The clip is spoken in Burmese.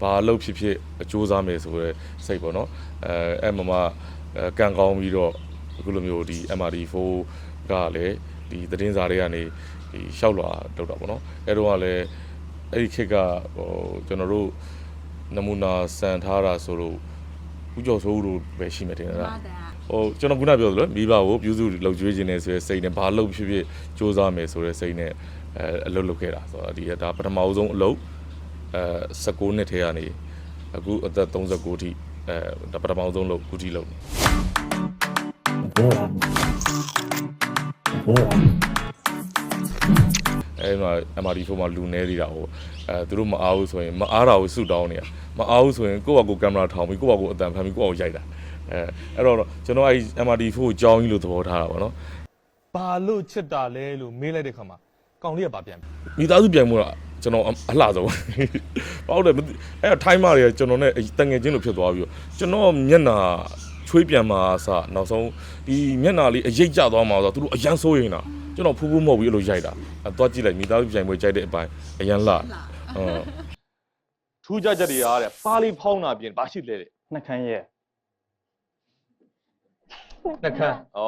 ဘာအလုပ်ဖြစ်ဖြစ်အကျိုးစားမယ်ဆိုရဲစိတ်ပေါ့နော်အဲအဲ့မမအဲကံကောင်းပြီးတော့အခုလိုမျိုးဒီ MRD4 ကလည်းဒီသတင်းစာတွေကနေဒီလျှောက်လာတော့တာပေါ့နော်အဲ့တော့ကလည်းအဲ့ဒီခေတ်ကဟိုကျွန်တော်တို့နမူနာစံထားတာဆိုလို့ဦးကျော်စိုးဦးတို့ပဲရှိမှတင်တယ်လားဟိုကျွန်တော်ခုနပြောသလိုမိဘကိုပြုစုလှုပ်ကြွေးခြင်းနဲ့ဆိုရယ်စိတ်နဲ့ဘာလုပ်ဖြစ်ဖြစ်စူးစမ်းမယ်ဆိုရယ်စိတ်နဲ့အဲအလုပ်လုပ်ခဲ့တာဆိုတော့ဒီကဒါပထမဆုံးအလုပ် အဲ16နှစ်ထဲကနေအခုအသက်39ထိအဲဒါပထမဆုံးလုပ်ခုထိလုပ်နေအဲမှာ MRD4 မှာလူနေသေးတာဟိုအဲသူတို့မအားဘူးဆိုရင်မအားတာကိုစုတောင်းနေရမအားဘူးဆိုရင်ကိုယ့်ဘာကိုယ်ကင်မရာထောင်ပြီးကိုယ့်ဘာကိုယ်အတန်ဖန်ပြီးကိုယ့်ဘာကိုရိုက်တာအဲအဲ့တော့ကျွန်တော်အဲ့ MRD4 ကိုကြောင်းကြီးလို့သဘောထားတာပေါ့နော်ဘာလို့ချစ်တာလဲလို့မေးလိုက်တဲ့ခါမှာကောင်လေးကဘာပြန်ပြီမိသားစုပြိုင်မှုက ကျွန်တော်အအလှဆုံးပေါ့တယ်မသိအဲ့ဒါထိုင်းမတွေကကျွန်တော်နဲ့တငယ်ချင်းလိုဖြစ်သွားပြီးတော့ကျွန်တော်မျက်နှာချွေးပြန်มาအစနောက်ဆုံးဒီမျက်နှာလေးအရိပ်ကျသွားမှာဆိုတော့သူတို့အရန်ဆိုးရင်တာကျွန်တော်ဖူးဖူးမဟုတ်ဘူးအဲ့လိုရိုက်တာအဲသွားကြည့်လိုက်မိသားစုပြိုင်ပွဲကြိုက်တဲ့အပိုင်းအရန်လှဟုတ်ထူးခြားချက်တွေအားတဲ့ပါလီဖောင်းတာပြင်ဘာရှိလဲတဲ့နှက်ခမ်းရဲ့နှက်ခမ်းဩ